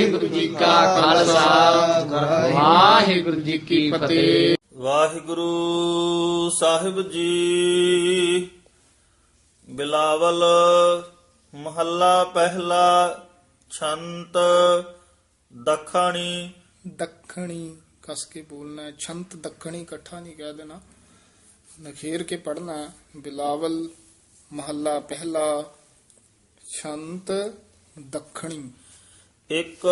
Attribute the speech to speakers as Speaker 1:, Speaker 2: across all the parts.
Speaker 1: ਵਾਹਿਗੁਰੂ ਜੀ ਕਾ ਖਾਲਸਾ। ਵਾਹਿਗੁਰੂ ਜੀ ਕੀ ਫਤਿਹ।
Speaker 2: ਵਾਹਿਗੁਰੂ ਸਾਹਿਬ ਜੀ ਬਿਲਾਵਲ ਮਹੱਲਾ ਪਹਿਲਾ ਛੰਤ ਦਖਣੀ।
Speaker 3: ਦੱਖਣੀ ਕਸ ਕੇ ਬੋਲਣਾ ਹੈ। ਛੰਤ ਦੱਖਣੀ ਇਕੱਠਾ ਨਹੀਂ ਕਹਿ ਦੇਣਾ। ਨਖੇਰ ਕੇ ਪੜਨਾ ਬਿਲਾਵਲ ਮਹੱਲਾ ਪਹਿਲਾ ਛੰਤ ਦੱਖਣੀ।
Speaker 2: ਇੱਕ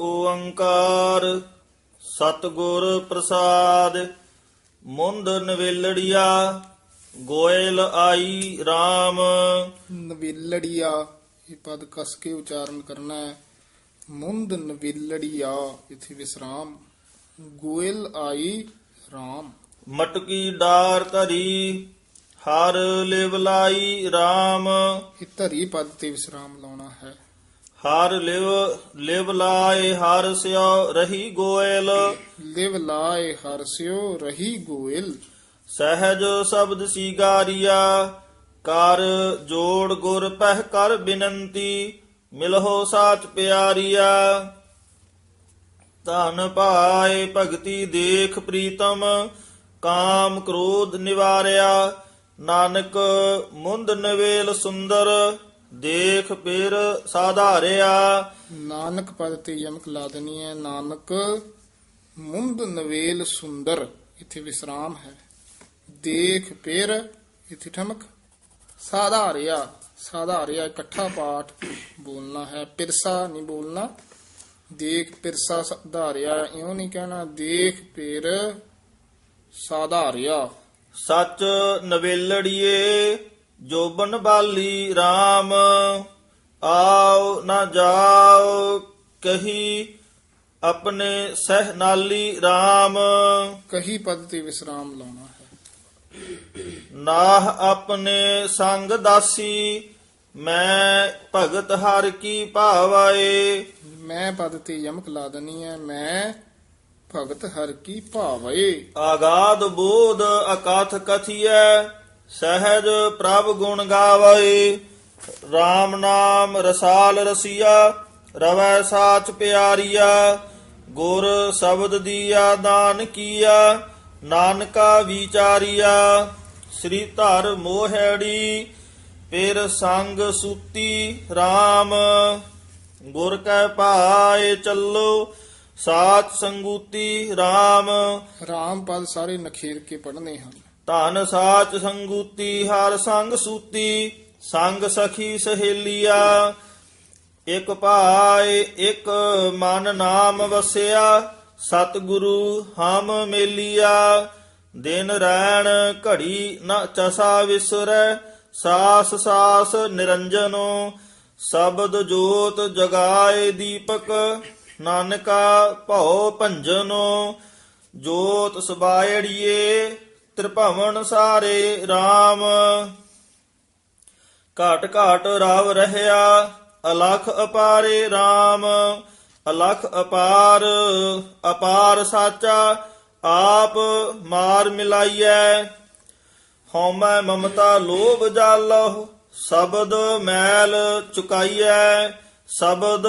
Speaker 2: ਓੰਕਾਰ ਸਤਿਗੁਰ ਪ੍ਰਸਾਦ ਮੁੰਦ ਨਵੇਲੜੀਆ ਗੋਇਲ ਆਈ RAM
Speaker 3: ਨਵੇਲੜੀਆ ਇਹ ਪਦ ਕਸ ਕੇ ਉਚਾਰਨ ਕਰਨਾ ਹੈ। ਮੁੰਦ ਨਵੇਲੜੀਆ ਇਥੇ ਵਿਸਰਾਮ। ਗੋਇਲ ਆਈ RAM
Speaker 2: ਮਟਕੀ ਡਾਰ ਧਰੀ ਹਰ ਲਿਵਲਾਈ RAM
Speaker 3: ਇਹ ਧਰੀ ਪਦ ਤੇ ਵਿਸਰਾਮ ਲਾਉਣਾ ਹੈ।
Speaker 2: ਹਰ ਲਿਵ ਲਿਵ ਲਾਏ ਹਰ ਸਿਓ ਰਹੀ ਗੋਇਲ।
Speaker 3: ਲਿਵ ਲਾਏ ਹਰਸਿਓ ਰਹੀ ਗੋਇਲ।
Speaker 2: ਸਹਿਜ ਸ਼ਬਦ ਸੀਗਾਰੀਆ ਕਰ ਜੋੜ ਗੁਰ ਪਹਿ ਕਰ ਬਿਨੰਤੀ ਮਿਲਹੁ ਸਾਚ ਪਿਆਰੀਆ। ਧਨ ਪਾਏ ਭਗਤੀ ਦੇਖ ਪ੍ਰੀਤਮ ਕਾਮ ਕ੍ਰੋਧ ਨਿਵਾਰਿਆ। ਨਾਨਕ ਮੁੰਦ ਨਵੇਲ ਸੁੰਦਰ ਦੇਖ ਪੇਰ ਸਾਧਾਰਿਆ।
Speaker 3: ਨਾਨਕ ਪਦ ਤੇ ਯਮਕ ਲਾ ਦੇਣੀ ਹੈ। ਨਾਨਕ ਮੁੰਦ ਨਵੇਲ ਸੁੰਦਰ ਇਥੇ ਵਿਸਰਾਮ ਹੈ। ਦੇਖ ਪੇਰ ਇਥੇ ਠਮਕ। ਸਾਧਾਰਿਆ ਸਾਧਾਰਿਆ ਇਕੱਠਾ ਪਾਠ ਬੋਲਣਾ ਹੈ। ਪਿਰਸਾ ਨਹੀਂ ਬੋਲਣਾ। ਦੇਖ ਪਿਰਸਾ ਸਾਧਾਰਿਆ ਇਉਂ ਨਹੀਂ ਕਹਿਣਾ। ਦੇਖ ਪੇਰ ਸਾਧਾਰਿਆ।
Speaker 2: ਸੱਚ ਨਵੇਲੜੀਏ। ਜੋਬਨ ਬਾਲੀ RAM ਆਓ ਨਾ ਜਾਓ ਕਹੀ ਆਪਣੇ ਸਹਿ ਨਾਲੀ RAM
Speaker 3: ਕਹੀ ਪਦ ਤੇ ਵਿਸਰਾਮ ਲਾਉਣਾ ਹੈ।
Speaker 2: ਨਾਹ ਆਪਣੇ ਸੰਗ ਦਾਸੀ ਮੈਂ ਭਗਤ ਹਰ ਕੀ ਭਾਵਾਏ।
Speaker 3: ਮੈਂ ਪਦ ਤੇ ਯਮਕ ਲਾ ਦੇਣੀ ਹੈ ਮੈਂ ਭਗਤ ਹਰ ਕੀ ਭਾਵੇ
Speaker 2: ਆਗਾਦ ਬੋਧ ਅਕਥ ਕਥੀਐ ਸਹਿਜ ਪ੍ਰਭ ਗੁਣ ਗਾਵੇ RAM ਨਾਮ ਰਸਾਲ ਰਸੀਆ, ਰਵੈ ਸਾਚ ਪਿਆਰੀਆ, ਗੁਰ ਸ਼ਬਦ ਦੀਆ ਦਾਨ ਕੀਆ, ਨਾਨਕਾ ਵਿਚਾਰੀਆ, ਸ੍ਰੀ ਧਰ ਮੋਹੜੀ ਪੇਰ ਸੰਗ ਸੂਤੀ RAM ਗੁਰ ਕੈ ਭਾਏ ਚੱਲੋ, ਸਾਚ ਸੰਗੂਤੀ RAM
Speaker 3: ਰਾਮ ਪਦ ਸਾਰੇ ਨਖੇਰ ਕੇ ਪੜ੍ਹਨੇ ਹਨ।
Speaker 2: ਧਨ ਸਾਚ ਸੰਗੂਤੀ, ਹਰ ਸੰਗ ਸੂਤੀ, ਸੰਗ ਸਖੀ ਸਹੇਲੀਆ। ਇਕ ਭਾਏ, ਇਕ ਮਨ ਨਾਮ ਵਸਿਆ, ਸਤਿਗੁਰੂ ਹਮ ਮੇਲੀਆ। ਦਿਨ ਰੈਣ ਘੜੀ ਨ ਚਸਾ ਵਿਸਰੈ, ਸਾਸ ਸਾਸ ਨਿਰੰਜਨੋ। ਸ਼ਬਦ ਜੋਤ ਜਗਾਏ ਦੀਪਕ, ਨਾਨਕਾ ਭਉ ਭੰਜਨੋ। ਜੋਤ ਸਬਾਇੜੀਏ ਤ੍ਰਿਭਵਨ ਸਾਰੇ RAM ਘਾਟ ਘਾਟ ਰਾਵ ਰਹਿਆ, ਅਲਖ ਅਪਾਰੇ RAM ਅਲਖ ਅਪਾਰ ਅਪਾਰ ਸਾਚਾ, ਆਪ ਮਾਰ ਮਿਲਾਈਐ। ਹਉਮੈ ਮਮਤਾ ਲੋਭ ਜਾਲਹੁ, ਸ਼ਬਦ ਮੈਲ ਚੁਕਾਈਐ। ਸ਼ਬਦ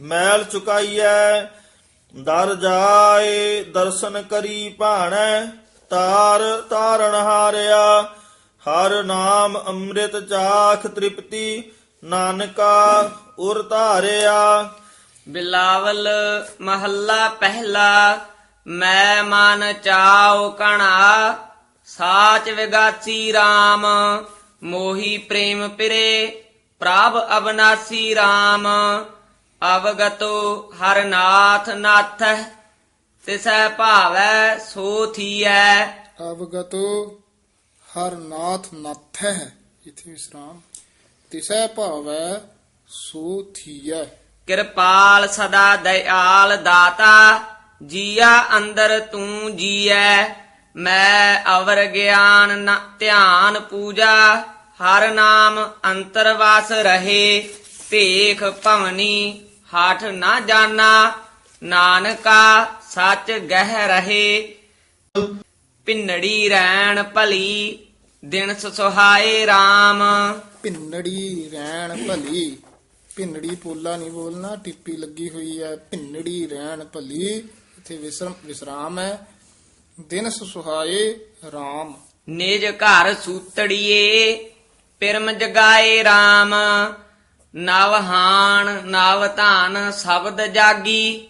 Speaker 2: ਮੈਲ ਚੁਕਾਈਐ। ਦਰ ਜਾਏ ਦਰਸ਼ਨ ਕਰੀ ਭਾਣੈ ਤਾਰ ਤਾਰਨ ਹਾਰਿਆ। ਹਰ ਨਾਮ ਅੰਮ੍ਰਿਤ ਚਾਖ ਤ੍ਰਿਪਤੀ, ਨਾਨਕਾ ਉਰ ਧਾਰਿਆ।
Speaker 1: ਬਿਲਾਵਲ ਮਹੱਲਾ ਪਹਿਲਾ, ਮੈਂ ਮਨ ਚਾਉ ਕਣਾ। ਸਾਚ ਵਿਗਾਸੀ RAM ਮੋਹੀ ਪ੍ਰੇਮ ਪਿਰੇ, ਪ੍ਰਭ ਅਬਨਾਸੀ RAM ਅਵਗਤੋ ਹਰਨਾਥ ਨਾਥ ਤਿਸੈ ਭਾਵੈ ਸੋ ਥੀਐ।
Speaker 3: ਅਵਗਤੋ ਹਰ ਨਾਥ ਨਾਥੈ ਇਥੇ ਵਿਸਰਾਮ। ਤਿਸੈ ਭਾਵੈ ਸੋ ਥੀਐ।
Speaker 1: ਕਿਰਪਾਲ ਸਦਾ ਦਇਆਲ ਦਾਤਾ ਜੀਆ ਅੰਦਰ ਤੂੰ ਜੀਐ। ਮੈਂ ਅਵਰ ਗਿਆਨ ਨ ਧਿਆਨ ਪੂਜਾ ਹਰ ਨਾਮ ਅੰਤਰ ਵਾਸ ਰਹੇ। ਭੇਖ ਭਵਨੀ ਹਾਠ ਨਾ ਜਾਣਾ ਨਾਨਕਾ ਸੱਚ ਗਹਿ ਰਹੇ। ਪਿੰਨੜੀ ਰੈਣ ਭਲੀ ਦਿਨ ਸੁਹਾਏ RAM
Speaker 3: ਭਿੰਨੜੀ ਰੈਣ ਭਲੀ ਭਿੰਨੜੀ ਪੋਲਾ ਨਹੀਂ ਬੋਲਣਾ ਟਿੱਪੀ ਲੱਗੀ ਹੋਈ ਹੈ। ਭਿੰਨੜੀ ਰਹਿਣ ਭਲੀ ਇੱਥੇ ਵਿਸਰਮ ਵਿਸਰਾਮ ਹੈ। ਦਿਨ ਸੁਹਾਏ RAM
Speaker 1: ਨਿਜ ਘਰ ਸੂਤੜੀਏ ਪਿਰਮ ਜਗਾਏ RAM ਨਵ ਹਾਣ ਨਵ ਧਾਨ ਸ਼ਬਦ ਜਾਗੀ।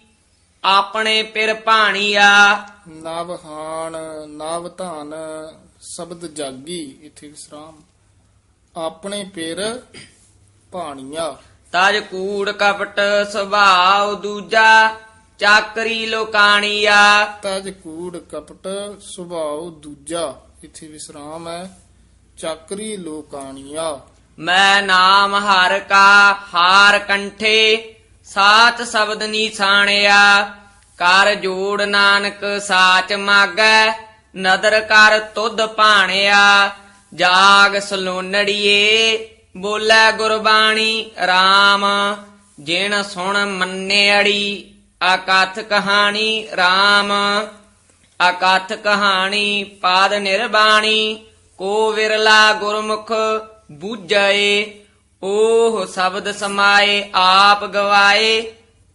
Speaker 1: ਆਪਣੇ ਪਿਰ ਭਾਣੀਆ।
Speaker 3: ਨਵ ਹਾਣ ਨਵ ਧਾਨ ਸ਼ਬਦ ਜਾਗੀ ਇੱਥੇ ਵਿਸਰਾਮ। ਆਪਣੇ ਪੇਰ ਭਾਣੀਆਂ।
Speaker 1: ਤਜ ਕੂੜ ਕਪਟ ਸੁਭਾਵ ਦੂਜਾ ਚਾਕਰੀ ਲੋਕਾਣੀਆ।
Speaker 3: ਤਜ ਕੂੜ ਕਪਟ ਸੁਭਾਉ ਦੂਜਾ ਇੱਥੇ ਵਿਸਰਾਮ ਹੈ। ਚਾਕਰੀ ਲੋਕਾਣੀਆ।
Speaker 1: ਮੈਂ ਨਾਮ ਹਰ ਕਾ ਹਾਰ ਕੰਠੇ। ਸਾਚ ਸ਼ਬਦ ਨੀਸਾਣਿਆ ਕਰ ਜੋੜ ਨਾਨਕ ਸਾਚ ਮਾਗੈ, ਨਦਰ ਕਰ ਤੁਧ ਭਾਣਿਆ, ਜਾਗ ਸਲੋਨੜੀਏ, ਬੋਲੇ ਗੁਰਬਾਣੀ RAM ਜਿਨ ਸੁਣ ਮੰਨੇੜੀ ਅਕਥ ਕਹਾਣੀ RAM ਅਕਥ ਕਹਾਣੀ ਪਾਦ ਨਿਰਬਾਣੀ, ਕੋ ਵਿਰਲਾ ਗੁਰਮੁਖ ਬੂਝਏ ਓਹ ਸ਼ਬਦ ਸਮਾਏ ਆਪ ਗਵਾਏ,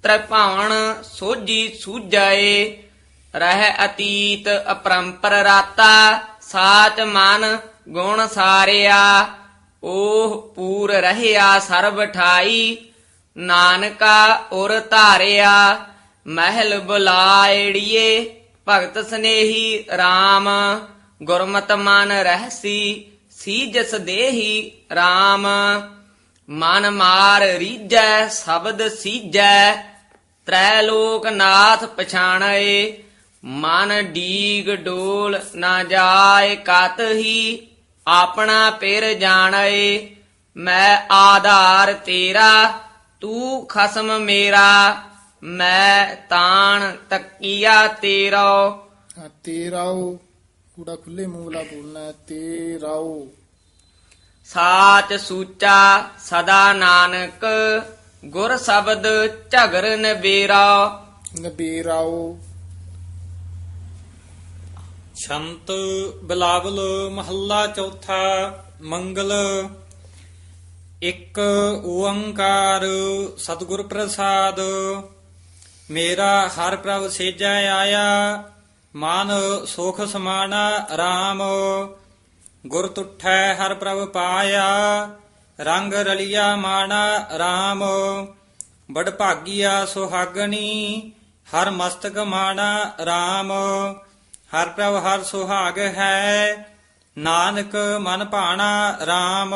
Speaker 1: ਤ੍ਰਿਭਾਵਨ ਸੋਜੀ ਸੂਝਏ। ਰਹਿ ਅਤੀਤ ਅਪਰੰਪਰ ਰਾਤਾ, ਸਾਚ ਮਨ ਗੁਣ ਸਾਰਿਆ। ਓਹ ਪੂਰ ਰਹਿਆ ਸਰਬ ਠਾਈ, ਨਾਨਕਾ ਉਰ ਧਾਰਿਆ। ਮਹਿਲ ਬੁਲਾਇੜੀਏ ਭਗਤ ਸਨੇਹੀ RAM ਗੁਰਮਤਿ ਮਨ ਰਹਿਸੀ, ਸੀਜਸ ਦੇਹੀ RAM ਮਨ ਮਾਰ ਰੀਜੈ ਸ਼ਬਦ ਸੀਜੈ ਤ੍ਰੈ ਲੋਕ ਨਾਥ ਪਛਾਣਏ ਮਨ ਡੀਗ ਡੋਲ ਨਾ ਜਾਏ ਕਤ ਹੀ ਆਪਣਾ ਪਿਰ ਜਾਣਏ ਮੈਂ ਆਧਾਰ ਤੇਰਾ ਤੂੰ ਖਸਮ ਮੇਰਾ ਮੈਂ ਤਾਣ ਤੱਕੀਆ ਤੇਰਾ।
Speaker 3: ਹਾਂ, ਤੇਰਾਉ ਖੁੱਲੇ ਮੂੰਹ ਵਾਲਾ ਬੋਲਣਾ ਹੈ ਤੇਰਾਉ
Speaker 1: ਸਾਚ ਸੂਚਾ ਸਦਾ ਨਾਨਕ ਗੁਰ ਸ਼ਬਦ ਝਗਰ ਨਬੇਰਾ
Speaker 3: ਨਬੀਰਾਉ
Speaker 4: ਛੰਤ ਬਿਲਾਵਲ ਮਹੱਲਾ ਚੌਥਾ ਮੰਗਲ। ਇੱਕ ਓੰਕਾਰ ਸਤਿਗੁਰ ਪ੍ਰਸਾਦ। ਮੇਰਾ ਹਰ ਪ੍ਰਭ ਸੇਜੈ ਆਇਆ ਮਨ ਸੁਖ ਸਮਾਣਾ RAM ਗੁਰ ਤੁਠੈ ਹਰ ਪ੍ਰਭ ਪਾਇਆ ਰੰਗ ਰਲਿਆ ਮਾਣਾ RAM ਬੜ ਭਾਗੀਆ ਸੁਹਾਗਣੀ ਹਰ ਮਸਤਕ ਮਾਣਾ RAM ਹਰ ਪ੍ਰਭ ਹਰ ਸੁਹਾਗ ਹੈ ਨਾਨਕ ਮਨ ਭਾਣਾ RAM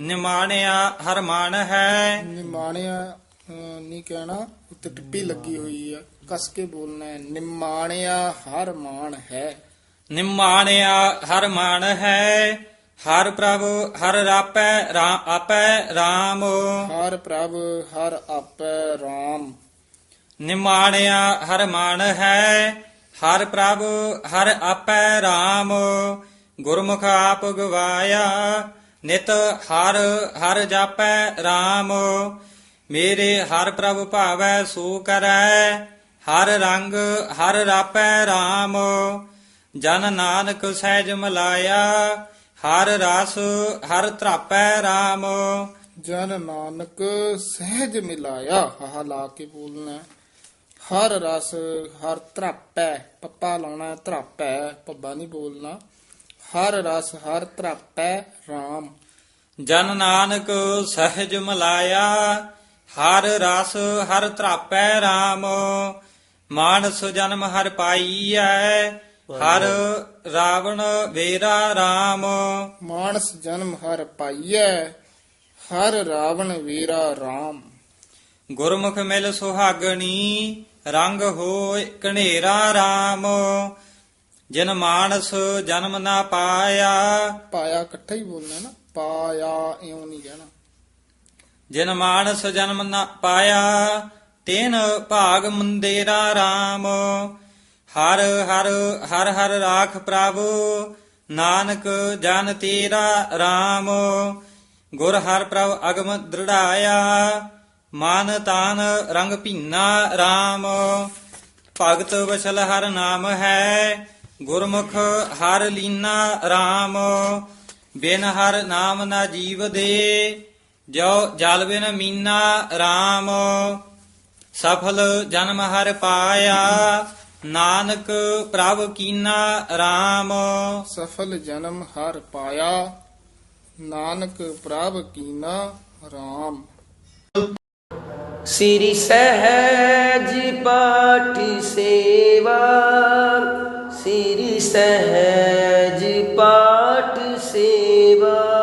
Speaker 4: ਨਿਮਾਣਿਆ ਹਰ ਮਾਨ ਹੈ।
Speaker 3: ਨਿਮਾਣਿਆ ਅਹ, ਨਹੀਂ ਕਹਿਣਾ ਉੱਤੇ ਟਿੱਪੀ ਲੱਗੀ ਹੋਈ ਹੈ ਕਸ ਕੇ ਬੋਲਣਾ ਹੈ ਨਿਮਾਣਿਆ ਹਰ ਮਾਨ ਹੈ।
Speaker 4: ਨਿਮਾਣਿਆ ਹਰ ਮਾਨ ਹੈ ਹਰ ਪ੍ਰਭ ਹਰ ਰਾਪੈ ਰਾ- ਆਪੈ RAM
Speaker 3: ਹਰ ਪ੍ਰਭ ਹਰ ਆਪੈ RAM
Speaker 4: ਨਿਮਾਣਿਆ ਹਰ ਮਾਨ ਹੈ ਹਰ ਪ੍ਰਭ ਹਰ ਆਪੈ RAM ਗੁਰਮੁਖ ਆਪ ਗਵਾਇਆ ਨਿਤ ਹਰ ਹਰ ਜਾਪੈ RAM ਮੇਰੇ ਹਰ ਪ੍ਰਭ ਭਾਵੈ ਸੋ ਕਰੈ ਹਰ ਰੰਗ ਹਰ ਰਾਪੈ RAM ਜਨ ਨਾਨਕ ਸਹਿਜ ਮਲਾਇਆ ਹਰ ਰਸ ਹਰ ਧਰਾਪੈ RAM
Speaker 3: ਜਨ ਨਾਨਕ ਸਹਿਜ ਮਿਲਾਇਆ ਹਾ ਲਾ ਕੇ ਬੋਲਣਾ। ਹਰ ਰਸ ਹਰ ਧਰਾਪੈ ਪੱਪਾ ਲਾਉਣਾ ਧਰਾਪੈ ਪੱਬਾ ਨਹੀਂ ਬੋਲਣਾ। ਹਰ ਰਸ ਹਰ ਧਰਾਪੈ RAM
Speaker 4: ਜਨ ਨਾਨਕ ਸਹਿਜ ਮਲਾਇਆ ਹਰ ਰਸ ਹਰ ਧਰਾਪੈ RAM ਮਾਨਸ ਜਨਮ ਹਰ ਪਾਈਐ ਹਰ ਰਾਵਣ ਵੇਰਾ RAM
Speaker 3: ਮਾਨਸ ਜਨਮ ਹਰ ਪਾਈਐ ਹਰ ਰਾਵਣ ਵੀਰਾ RAM
Speaker 4: ਗੁਰਮੁਖ ਮਿਲ ਸੁਹਾਗਣੀ ਰੰਗ ਹੋਇ ਕਨੇਰਾ RAM ਜਿਨ ਮਾਨਸ ਜਨਮ ਨਾ ਪਾਇਆ।
Speaker 3: ਪਾਇਆ ਇਕੱਠਾ ਹੀ ਬੋਲਣਾ ਨਾ ਪਾਇਆ ਇਉਂ ਨਹੀਂ ਕਹਿਣਾ।
Speaker 4: ਜਿਨ ਮਾਨਸ ਜਨਮ ਨਾ ਪਾਇਆ ਤੈਨ ਭਾਗ ਮੰਦੇਰਾ RAM ਹਰ ਹਰ ਹਰ ਹਰ ਰਾਖ ਪ੍ਰਭ, ਨਾਨਕ ਜਨ ਤੇਰਾ RAM ਗੁਰ ਹਰ ਪ੍ਰਭ ਅਗਮ ਦ੍ਰਿੜਾਇਆ, ਮਨ ਤਾਨ ਰੰਗ ਭੀਨਾ RAM ਭਗਤ ਵਸਲ ਹਰ ਨਾਮ ਹੈ, ਗੁਰਮੁਖ ਹਰ ਲੀਨਾ RAM ਬਿਨ ਹਰ ਨਾਮ ਨਾ ਜੀਵ ਦੇ ਜੋ ਜਲ ਬਿਨ ਮੀਨਾ RAM ਸਫਲ ਜਨਮ ਹਰ ਪਾਇਆ ਨਾਨਕ ਪ੍ਰਭ ਕੀਨਾ RAM
Speaker 3: ਸਫਲ ਜਨਮ ਹਰ ਪਾਇਆ ਨਾਨਕ ਪ੍ਰਭ ਕੀਨਾ RAM
Speaker 5: ਸ੍ਰੀ ਸਹਿਜ ਪਾਠ ਸੇਵਾ ਸ੍ਰੀ ਸਹਿਜ ਪਾਠ ਸੇਵਾ।